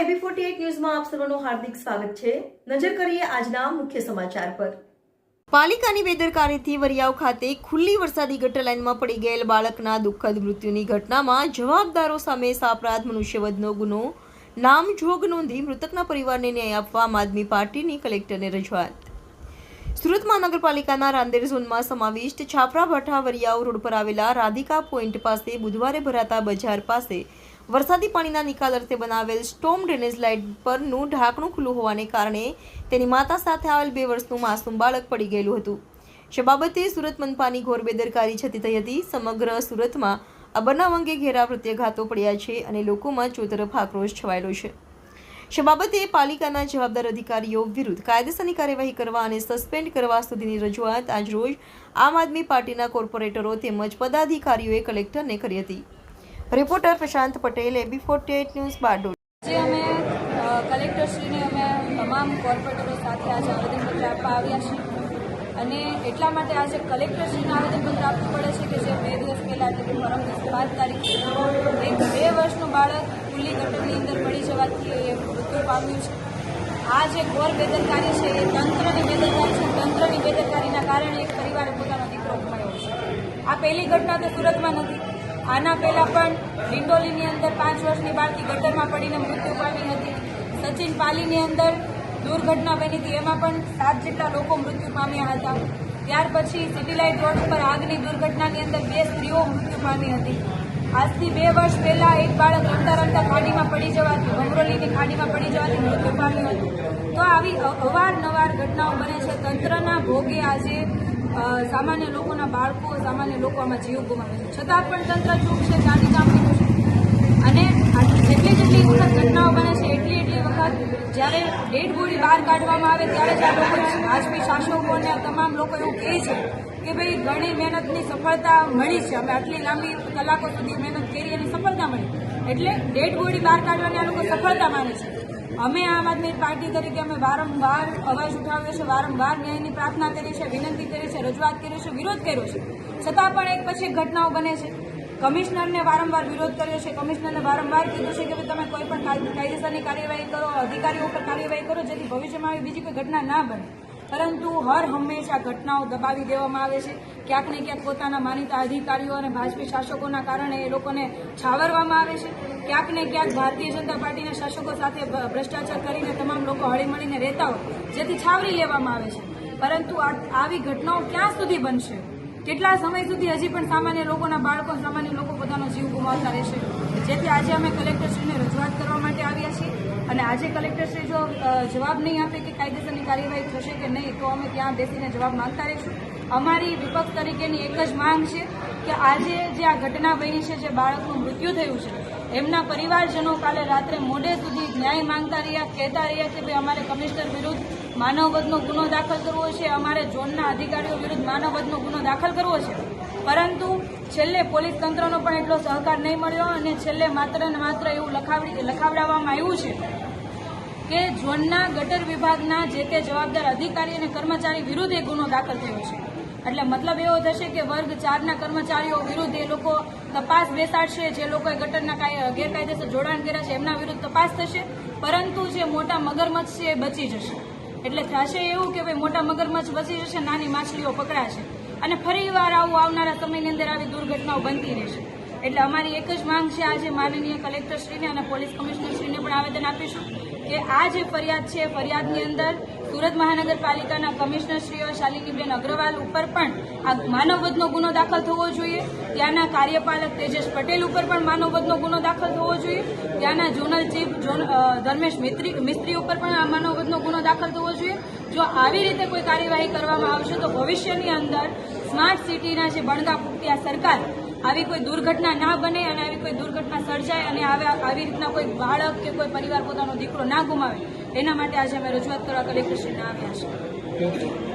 સર્વનું હાર્દિક સ્વાગત છે. નજર કરીએ આજના મુખ્ય સમાચાર પર. પાલિકાની બેદરકારીથી વરિયાવ ખાતે ખુલ્લી વરસાદી ગટર લાઇનમાં પડી ગયેલ બાળકના દુઃખદ મૃત્યુની ઘટનામાં જવાબદારો સામે સાપરાધ મનુષ્યવધનો ગુનો, નામજોગ નોંધી મૃતકના પરિવારને ન્યાય આપવા આમ આદમી પાર્ટીની કલેક્ટરને રજૂઆત. સુરત મહાનગરપાલિકાના રાંદેર ઝોનમાં સમાવિષ્ટ છાપરા વરિયાવ રોડ પર આવેલા રાધિકા પોઈન્ટ પાસે બુધવારે ભરાતા બજાર પાસે વરસાદી પાણીના નિકાલ અર્થે બનાવેલ સ્ટોમ ડ્રેનેજ લાઇટ પરનું ઢાંકણું ખુલ્લું હોવાને કારણે તેની માતા સાથે આવેલ બે વર્ષનું માસૂમ બાળક પડી ગયેલું હતું. જે બાબતે સુરત મનપાની ઘોર બેદરકારી છતી થઈ હતી. સમગ્ર સુરતમાં આ અંગે ઘેરા પ્રત્યાઘાતો પડ્યા છે અને લોકોમાં ચોતરફ આક્રોશ છવાયેલો છે. જે બાબતે પાલિકાના જવાબદાર અધિકારીઓ વિરુદ્ધ કાયદેસરની કાર્યવાહી કરવા અને સસ્પેન્ડ કરવા સુધીની રજૂઆત આજરોજ આમ આદમી પાર્ટીના કોર્પોરેટરો તેમજ પદાધિકારીઓએ કલેક્ટરને કરી હતી. Reporter Prashant Patel A B forty eight news Bardoli. આજે અમે કલેક્ટરશ્રીને અમે તમામ કોર્પોરેટરો સાથે આજે આવેદનપત્ર આપવા આવ્યા છીએ. અને એટલા માટે આજે કલેક્ટરશ્રીને આવેદનપત્ર આપવું પડે છે કે જે બે દિવસ પહેલાં એટલે કે પરમ દિવસે પાંચ તારીખે એક બે વર્ષનું બાળક ખુલ્લી ગટરની અંદર પડી જવાથી એ મૃત્યુ પામ્યું છે. આ જે ઘોર બેદરકારી છે એ તંત્રની બેદરકારી છે. તંત્રની બેદરકારીના કારણે એક પરિવારે પોતાનો દીકરો ગુમાવ્યો છે. આ પહેલી ઘટના તો સુરતમાં નથી આના પહેલાં પણ ડિંડોલીની અંદર પાંચ વર્ષની બાળકી ગટરમાં પડીને મૃત્યુ પામી હતી. સચિન પાલીની અંદર દુર્ઘટના બની હતી. એમાં પણ સાત જેટલા લોકો મૃત્યુ પામ્યા હતા. ત્યાર પછી સિટીલાઇટ રોડ ઉપર આગની દુર્ઘટનાની અંદર બે સ્ત્રીઓ મૃત્યુ પામી હતી. આજથી બે વર્ષ પહેલા એક બાળક રમતા રમતા ખાડીમાં પડી જવાથી ભમરોલીની ખાડીમાં પડી જવાથી મૃત્યુ પામ્યું હતું. તો આવી અવારનવાર ઘટનાઓ બને છે. તંત્રના ભોગે આજે સામાન્ય લોકોના બાળકો, સામાન્ય લોકો આમાં જીવ ગુમાવે છે. છતાં પણ તંત્ર ચૂક છે ચાંદી ચામડીનું છે અને જેટલી જેટલી વખત ઘટનાઓ બને છે, એટલી એટલી વખત જ્યારે ડેડ બોડી બહાર કાઢવામાં આવે ત્યારે જ આ લોકો રાજપી શાસકો અને તમામ લોકો એવું કહે છે કે ભાઈ ઘણી મહેનતની સફળતા મળી છે. અમે આટલી લાંબી કલાકો સુધી મહેનત કરી અને સફળતા મળી. એટલે ડેડ બોડી બહાર કાઢવાની આ લોકો સફળતા માને છે. અમે આમ આદમી પાર્ટી તરીકે અમે વારંવાર અવાજ ઉઠાવ્યો છે, વારંવાર ન્યાયની પ્રાર્થના કરી છે, વિનંતી કરી છે, રજૂઆત કરી છે, વિરોધ કર્યો છે. છતાં પણ એક પછી ઘટનાઓ બને છે. કમિશનરને વારંવાર વિરોધ કર્યો છે. કમિશનરને વારંવાર કીધું છે કે તમે કોઈ પણ કાયદે- કાયદેસરની કાર્યવાહી કરો, અધિકારીઓ ઉપર કાર્યવાહી કરો, જેથી ભવિષ્યમાં આવી બીજી કોઈ ઘટના ના બને. પરંતુ હર હંમેશા ઘટનાઓ દબાવી દેવામાં આવે છે. ક્યાંક ને ક્યાંક પોતાના માનીતા અધિકારીઓ અને ભાજપી શાસકોના કારણે એ લોકોને છાવરવામાં આવે છે. ક્યાંક ને ક્યાંક ભારતીય જનતા પાર્ટીના શાસકો સાથે ભ્રષ્ટાચાર કરીને તમામ લોકો હળીમળીને રહેતા હોય, જેથી છાવરી લેવામાં આવે છે. પરંતુ આવી ઘટનાઓ ક્યાં સુધી બનશે? કેટલા સમય સુધી હજી પણ સામાન્ય લોકોના બાળકો, સામાન્ય લોકો પોતાનો જીવ ગુમાવતા રહેશે? જેથી આજે અમે કલેક્ટરશ્રીને રજૂઆત કરવા માટે આવ્યા છીએ. અને આજે કલેક્ટરશ્રી જો જવાબ નહીં આપે કે કાયદેસરની કાર્યવાહી થશે કે નહીં, તો અમે ત્યાં બેસીને જવાબ માંગતા રહીશું. અમારી વિપક્ષ તરીકેની એક જ માંગ છે કે આજે જે આ ઘટના બની છે, જે બાળકનું મૃત્યુ થયું છે, એમના પરિવારજનો કાલે રાત્રે મોડે સુધી ન્યાય માંગતા રહ્યા, કહેતા રહ્યા કે ભાઈ અમારે કમિશનર વિરુદ્ધ માનવવધનો ગુનો દાખલ કરવો છે, અમારે ઝોનના અધિકારીઓ વિરુદ્ધ માનવવધનો ગુનો દાખલ કરવો છે. પરંતુ છેલ્લે પોલીસ તંત્રનો પણ એટલો સહકાર નહીં મળ્યો અને છેલ્લે માત્ર ને માત્ર એવું લખાવડી લખાવડાવવામાં આવ્યું છે કે ઝોનના ગટર વિભાગના જે તે જવાબદાર અધિકારી અને કર્મચારી વિરુદ્ધ એ ગુનો દાખલ થયો છે. એટલે મતલબ એવો થશે કે વર્ગ ચારના કર્મચારીઓ વિરુદ્ધ એ લોકો તપાસ બેસાડશે, જે લોકોએ ગટરના કાય- ગેરકાયદેસર જોડાણ કર્યા છે, એમના વિરુદ્ધ તપાસ થશે. પરંતુ જે મોટા મગરમચ્છ છે એ બચી જશે. એટલે થશે એવું કે ભાઈ મોટા મગરમચ્છ બચી જશે, નાની માછલીઓ પકડાશે. અને ફરીવાર આવું આવનારા સમયની અંદર આવી દુર્ઘટનાઓ બનતી રહેશે એટલે અમારી એક જ માંગ છે, આજે માનનીય કલેક્ટરશ્રીને અને પોલીસ કમિશનરશ્રીને પણ આવેદન આપીશું કે આ જે ફરિયાદ છે, ફરિયાદની અંદર સુરત મહાનગરપાલિકાના કમિશનરશ્રીઓ શાલિનીબેન અગ્રવાલ ઉપર પણ આ માનવવધનો ગુનો દાખલ થવો જોઈએ. ત્યાંના કાર્યપાલક તેજસ પટેલ ઉપર પણ માનવવધનો ગુનો દાખલ થવો જોઈએ. ત્યાંના ઝોનલ ચીફ ધર્મેશ મિસ્ત્રી મિસ્ત્રી ઉપર પણ આ માનવવધનો ગુનો દાખલ થવો જોઈએ. જો આવી રીતે કોઈ કાર્યવાહી કરવામાં આવશે તો ભવિષ્યની અંદર સ્માર્ટ સિટીના જે બણગા ફૂટતી સરકાર આવી કોઈ દુર્ઘટના ના બને અને આવી કોઈ દુર્ઘટના સર્જાય અને આવે- રીતના કોઈ બાળક કે કોઈ પરિવાર પોતાનો દીકરો ના ગુમાવે, એના માટે આજે અમે રજૂઆત કરવા કલેક્ટરશ્રીને આવ્યા છે